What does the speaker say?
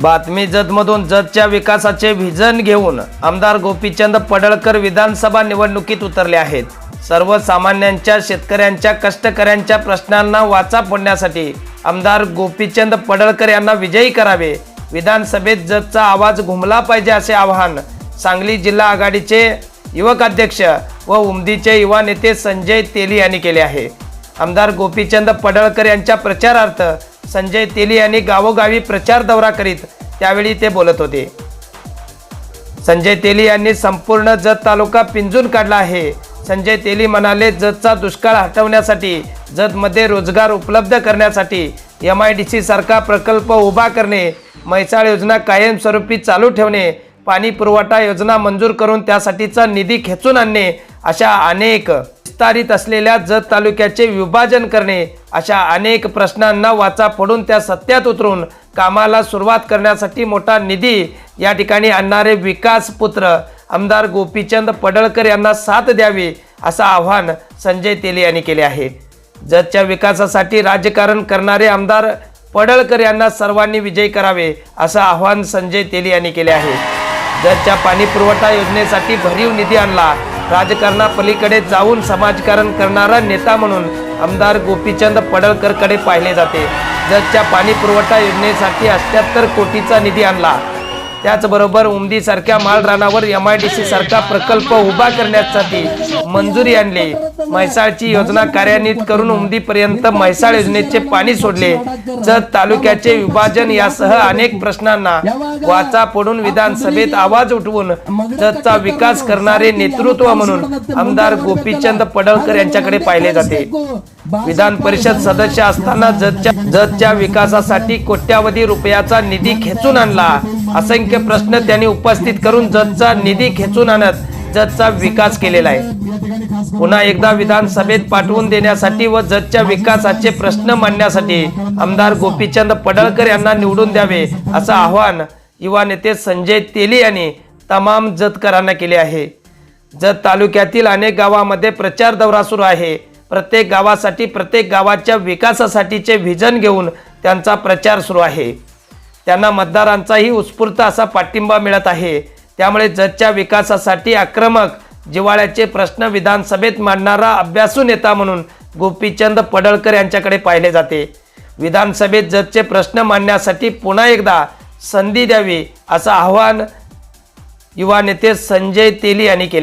बातमी जतमधून जतच्या विकासाचे व्हिजन घेऊन आमदार गोपीचंद पडळकर विधानसभा निवडणुकीत उतरले आहेत. सर्वसामान्यांच्या शेतकऱ्यांच्या कष्टकऱ्यांच्या प्रश्नांना वाचा फोडण्यासाठी आमदार गोपीचंद पडळकर यांना विजयी करावे. विधानसभेत जतचा आवाज घुमला पाहिजे असे आवाहन सांगली जिल्हा आघाडीचे युवक अध्यक्ष व उमदीचे युवा नेते संजय तेली यांनी केले आहे. आमदार गोपीचंद पडळकर यांच्या प्रचारार्थ संजय तेली यांनी गावोगावी प्रचार दौरा करीत त्यावेळी ते बोलत होते. संजय तेली यांनी संपूर्ण जत तालुका पिंजून काढला आहे. संजय तेली म्हणाले जतचा दुष्काळ हटवण्यासाठी जतमध्ये रोजगार उपलब्ध करण्यासाठी एम आय डी सी सारखा प्रकल्प उभा करणे म्हैसाळ योजना कायमस्वरूपी चालू ठेवणे पाणी पुरवठा योजना मंजूर करून त्यासाठीचा निधी खेचून आणणे अशा अनेक विस्तारित असलेल्या जत तालुक्याचे विभाजन करणे अशा अनेक प्रश्नांना वाचा फोडून त्या सत्यात उतरून कामाला सुरुवात करण्यासाठी मोठा निधी या ठिकाणी आणणारे विकास पुत्र आमदार गोपीचंद पडळकर यांना साथ द्यावी असं आव्हान संजय तेली यांनी केले आहे. जतच्या विकासासाठी राजकारण करणारे आमदार पडळकर यांना सर्वांनी विजयी करावे असं आव्हान संजय तेली यांनी केले आहे. जतच्या पाणी पुरवठा योजनेसाठी भरीव निधी आणला. राजकारणापलीकडे जाऊन समाजकारण करणारा नेता म्हणून आमदार गोपीचंद पडळकरकडे पाहिले जाते. जतच्या पाणी पुरवठा योजनेसाठी अठ्याहत्तर कोटीचा निधी आणला. त्याचबरोबर उमदीसारख्या मालरानावर एम आय डी सी सारखा प्रकल्प उभा करण्यासाठी मंजुरी आणली. म्हैसाळची योजना कार्यान्वित करून उमदीपर्यंत म्हैसाळ योजनेचे पाणी सोडले. जत तालुक्याचे विभाजन यासह अनेक प्रश्नांना वाचा फोडून विधानसभेत आवाज उठवून जतचा विकास करणारे नेतृत्व म्हणून आमदार गोपीचंद पडळकर यांच्याकडे पाहिले जाते. विधान परिषद सदस्य असताना जतच्या जतच्या विकासासाठी कोट्यावधी रुपयाचा निधी खेचून आणला. असंख्य प्रश्न त्यांनी उपस्थित करून जतचा निधी खेचून आणत जतचा विकास केलेला आहे. पुन्हा एकदा विधानसभेत पाठवून देण्यासाठी व जतच्या विकासाचे प्रश्न मांडण्यासाठी आमदार गोपीचंद पडळकर यांना निवडून द्यावे असं आवाहन युवा नेते संजय तेली यांनी तमाम जतकरांना केले आहे. जत तालुक्यातील अनेक गावामध्ये प्रचार दौरा सुरू आहे. प्रत्येक गावासाठी प्रत्येक गावाच्या विकासासाठीचे व्हिजन घेऊन त्यांचा प्रचार सुरू आहे. त्यांना मतदारांचाही उत्स्फूर्त असा पाठिंबा मिळत आहे. त्यामुळे जतच्या विकासासाठी आक्रमक जिवाळ्याचे प्रश्न विधानसभेत मांडणारा अभ्यासू नेता म्हणून गोपीचंद पडळकर यांच्याकडे पाहिले जाते. विधानसभेत जतचे प्रश्न मांडण्यासाठी पुन्हा एकदा संधी द्यावी असं आव्हान युवा नेते संजय तेली यांनी केले.